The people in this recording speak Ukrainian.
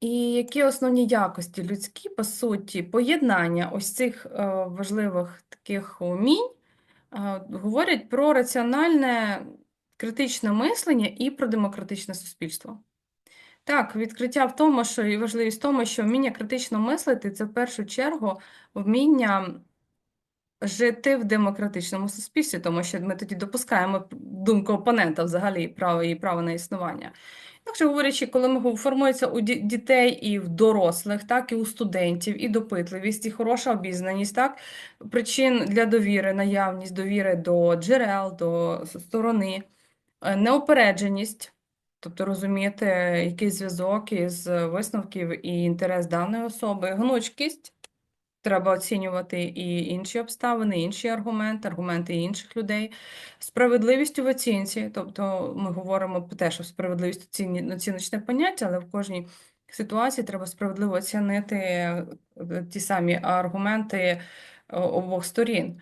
І які основні якості людські, по суті, поєднання ось цих е, важливих таких умінь е, говорять про раціональне критичне мислення і про демократичне суспільство. Так, відкриття в тому, що і важливість в тому, що вміння критично мислити це в першу чергу вміння жити в демократичному суспільстві, тому що ми тоді допускаємо думку опонента взагалі і право і право на існування. Якщо говорячи, коли ми формується у дітей і в дорослих, так і у студентів, і допитливість, і хороша обізнаність, так причин для довіри, наявність довіри до джерел, до сторони, е, неупередженість, тобто розуміти який зв'язок із висновків і інтерес даної особи, гнучкість. Треба оцінювати і інші обставини, інші аргументи, аргументи інших людей. Справедливість в оцінці, тобто ми говоримо про те, що справедливість оціні- оціночне поняття, але в кожній ситуації треба справедливо оцінити е, ті самі аргументи е, обох сторін.